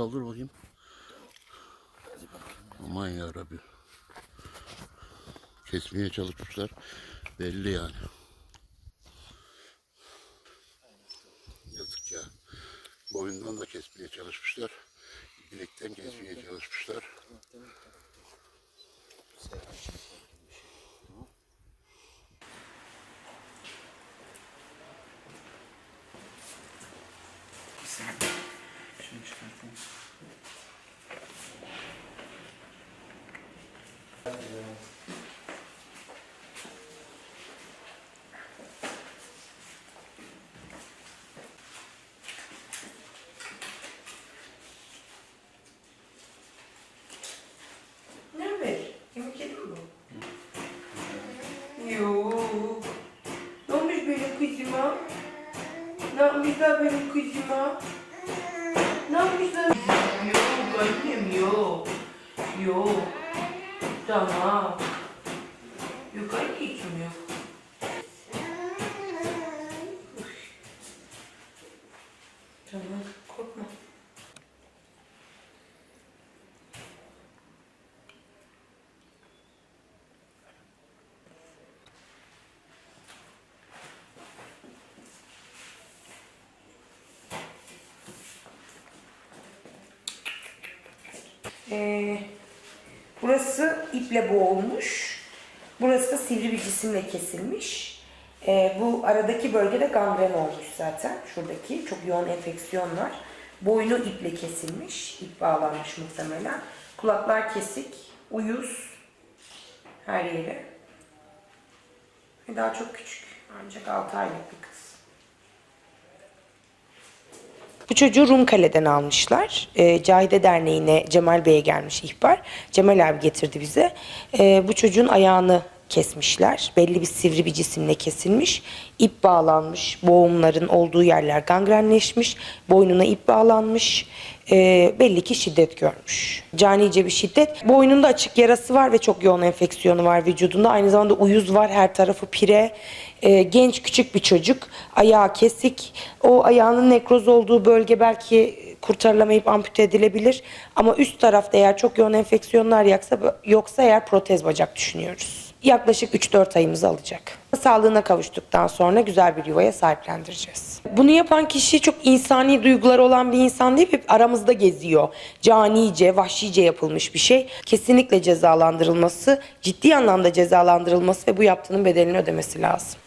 kaldır bakayım. Aman ya Rabbi. Kesmeye çalışmışlar. Belli yani. Yazık ya. Boyundan da kesmeye çalışmışlar. Bilekten kesmeye çalışmışlar. Şunu çıkartayım. Ne olmuş benim kızıma? Ne yapmışlar benim kızıma? Yok. Tamam. Anneciğim yok. Tamam korkma. Ee, burası iple boğulmuş. Burası da sivri bir cisimle kesilmiş. Ee, bu aradaki bölgede gangren olmuş zaten. Şuradaki çok yoğun enfeksiyon var. Boynu iple kesilmiş. ip bağlanmış muhtemelen. Kulaklar kesik. Uyuz. Her yeri. Ve daha çok küçük. Ancak 6 aylık bir kız. Bu çocuğu Rumkale'den almışlar. Ee, Cahide Derneği'ne Cemal Bey'e gelmiş ihbar. Cemal abi getirdi bize. Ee, bu çocuğun ayağını kesmişler. Belli bir sivri bir cisimle kesilmiş. İp bağlanmış. Boğumların olduğu yerler gangrenleşmiş. Boynuna ip bağlanmış. Ee, belli ki şiddet görmüş. Canice bir şiddet. Boynunda açık yarası var ve çok yoğun enfeksiyonu var vücudunda. Aynı zamanda uyuz var. Her tarafı pire. Ee, genç küçük bir çocuk. Ayağı kesik. O ayağının nekroz olduğu bölge belki kurtarılamayıp ampute edilebilir. Ama üst tarafta eğer çok yoğun enfeksiyonlar yaksa, yoksa eğer protez bacak düşünüyoruz. Yaklaşık 3-4 ayımızı alacak. Sağlığına kavuştuktan sonra güzel bir yuvaya sahiplendireceğiz. Bunu yapan kişi çok insani duyguları olan bir insan değil, hep aramızda geziyor. Canice, vahşice yapılmış bir şey. Kesinlikle cezalandırılması, ciddi anlamda cezalandırılması ve bu yaptığının bedelini ödemesi lazım.